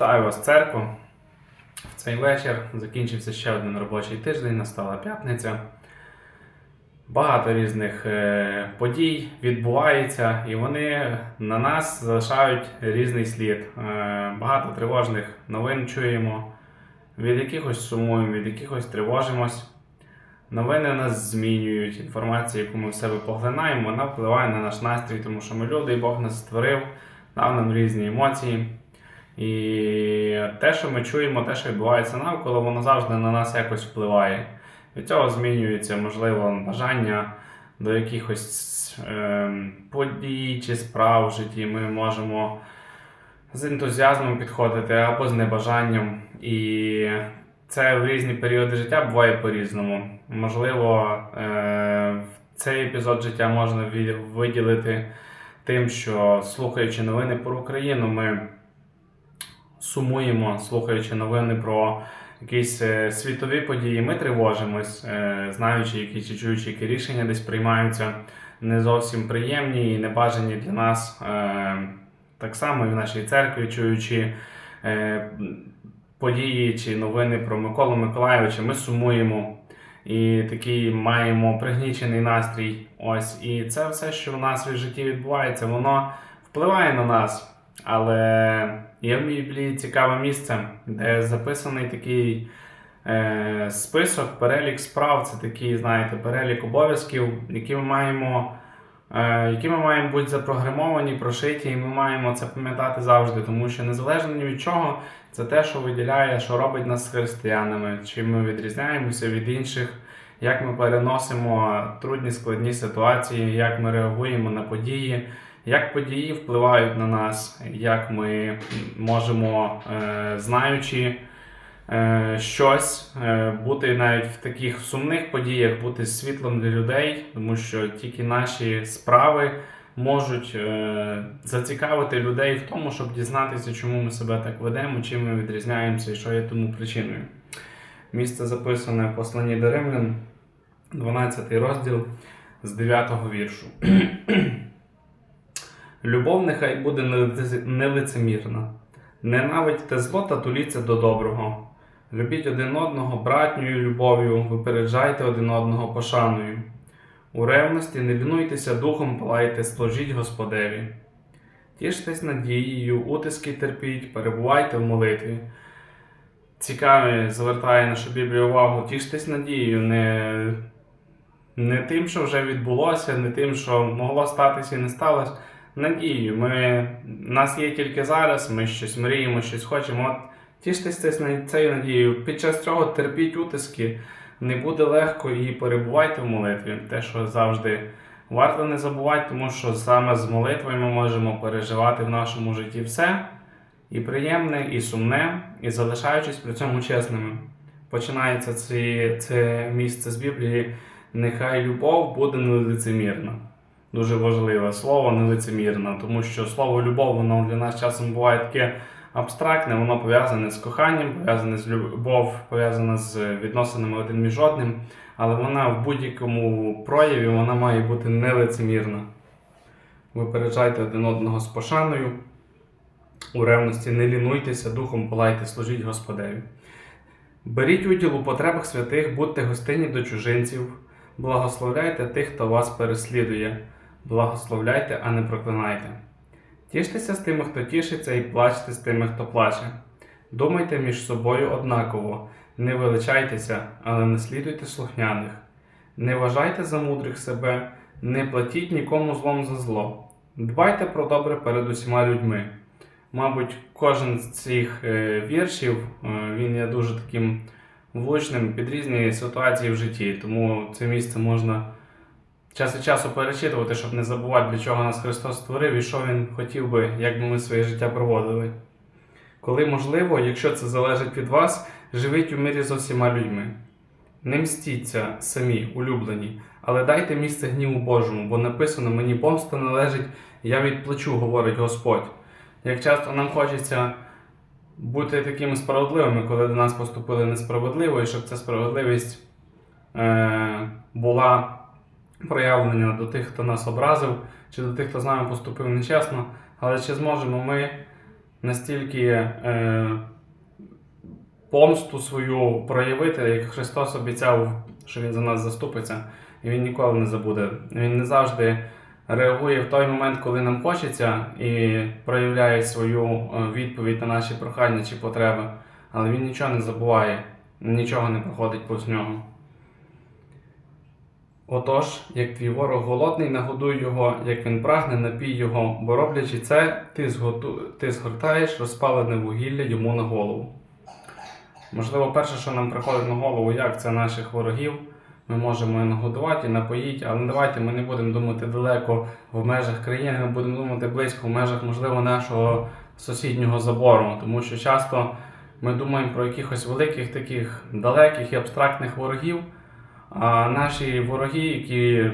Вітаю вас, церква. В цей вечір закінчився ще один робочий тиждень, настала п'ятниця. Багато різних е, подій відбувається, і вони на нас залишають різний слід. Е, багато тривожних новин чуємо, від якихось сумуємо, від якихось тривожимось. Новини нас змінюють. Інформація, яку ми в себе поглинаємо, вона впливає на наш настрій, тому що ми люди, і Бог нас створив, дав нам різні емоції. І те, що ми чуємо, те, що відбувається навколо, воно завжди на нас якось впливає. Від цього змінюється, можливо, бажання до якихось е, подій чи справ в житті. Ми можемо з ентузіазмом підходити або з небажанням. І це в різні періоди життя буває по-різному. Можливо, е, цей епізод життя можна виділити тим, що слухаючи новини про Україну, ми сумуємо, слухаючи новини про якісь е, світові події, ми тривожимось, е, знаючи, які чи чуючи, які рішення десь приймаються не зовсім приємні і небажані для нас. Е, Так само і в нашій церкві, чуючи події чи новини про Миколу Миколайовича, ми сумуємо. І такий маємо пригнічений настрій. Ось, і це все, що в нас в житті відбувається, воно впливає на нас. Але є в Біблії цікаве місце, де записаний такий е, список, перелік справ. Це такий, знаєте, перелік обов'язків, які ми маємо. е, Які ми маємо бути запрограмовані, прошиті, і ми маємо це пам'ятати завжди, тому що незалежно ні від чого, це те, що виділяє, що робить нас християнами, чим ми відрізняємося від інших, як ми переносимо трудні складні ситуації, як ми реагуємо на події, як події впливають на нас, як ми можемо, е, знаючи е, щось, е, бути навіть в таких сумних подіях, бути світлом для людей, тому що тільки наші справи можуть зацікавити людей в тому, щоб дізнатися, чому ми себе так ведемо, чим ми відрізняємося і що є тому причиною. Місце записане в посланні до Римлян, 12 розділ з 9 віршу. Любов нехай буде нелицемірна. Ненавидьте зло та туліться до доброго. Любіть один одного братньою любов'ю, випереджайте один одного пошаною. У ревності не лінуйтеся духом, палайте, служіть Господеві. Тіштесь надією, утиски терпіть, перебувайте в молитві. Цікаве, звертає нашу Біблію увагу, тіштесь надією, не, не тим, що вже відбулося, не тим, що могло статися і не сталося. Надією. Ми, нас є тільки зараз, ми щось мріємо, щось хочемо. От тіштесь цією надією. Під час цього терпіть утиски, не буде легко і перебувайте в молитві. Те, що завжди варто не забувати, тому що саме з молитвою ми можемо переживати в нашому житті все і приємне, і сумне, і залишаючись при цьому чесними. Починається це, це місце з Біблії. Нехай любов буде нелицемірна. Дуже важливе слово нелицемірна, тому що слово любов, воно для нас часом буває таке абстрактне, воно пов'язане з коханням, пов'язане з любов, пов'язане з відносинами один між одним, але вона в будь-якому прояві вона має бути нелицемірна. Випереджайте один одного з пошаною, у ревності не лінуйтеся, духом палайте, служіть Господеві. Беріть уділ у потребах святих, будьте гостинні до чужинців, благословляйте тих, хто вас переслідує, благословляйте, а не проклинайте. Тіштеся з тими, хто тішиться, і плачте з тими, хто плаче. Думайте між собою однаково, не величайтеся, але не слідуйте слухняних. Не вважайте за мудрих себе, не платіть нікому злом за зло. Дбайте про добре перед усіма людьми. Мабуть, кожен з цих е, віршів е, він є дуже таким влучним під різні ситуації в житті, тому це місце можна час від часу перечитувати, щоб не забувати, для чого нас Христос створив і що Він хотів би, як би ми своє життя проводили. Коли можливо, якщо це залежить від вас, живіть у мирі з усіма людьми. Не мстіться самі, улюблені, але дайте місце гніву Божому, бо написано мені помста належить, я відплачу, говорить Господь. Як часто нам хочеться бути такими справедливими, коли до нас поступили несправедливо, і щоб ця справедливість е, була проявлена до тих, хто нас образив, чи до тих, хто з нами поступив нечесно, але чи зможемо ми настільки е, помсту свою проявити, як Христос обіцяв, що Він за нас заступиться, і Він ніколи не забуде. Він не завжди реагує в той момент, коли нам хочеться, і проявляє свою е, відповідь на наші прохання чи потреби, але Він нічого не забуває, нічого не проходить повз нього. Отож, як твій ворог голодний, нагодуй його, як він прагне, напій його, бо роблячи це, ти, зготу... ти згортаєш розпалене вугілля йому на голову. Можливо, перше, що нам приходить на голову, як це наших ворогів, ми можемо і нагодувати, і напоїти, але давайте ми не будемо думати далеко в межах країни, ми будемо думати близько в межах, можливо, нашого сусіднього забору, тому що часто ми думаємо про якихось великих таких далеких і абстрактних ворогів. А наші вороги, які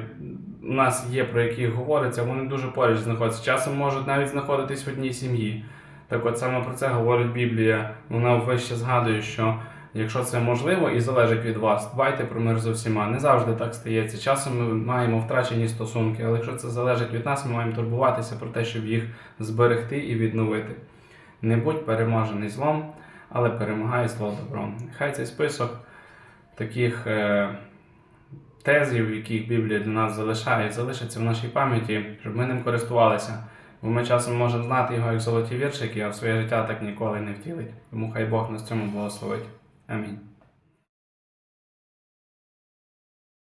у нас є, про яких говориться, вони дуже поруч знаходяться. Часом можуть навіть знаходитись в одній сім'ї. Так от саме про це говорить Біблія. Вона вище згадує, що якщо це можливо і залежить від вас, дбайте про мир з усіма. Не завжди так стається. Часом ми маємо втрачені стосунки, але якщо це залежить від нас, ми маємо турбуватися про те, щоб їх зберегти і відновити. Не будь переможений злом, але перемагай зло добром. Хай цей список таких. Тезів, які Біблія для нас залишає, залишаться в нашій пам'яті, щоб ми ним користувалися. Бо ми часом можемо знати його як золоті віршики, а в своє життя так ніколи не втілить. Тому хай Бог нас цьому благословить. Амінь.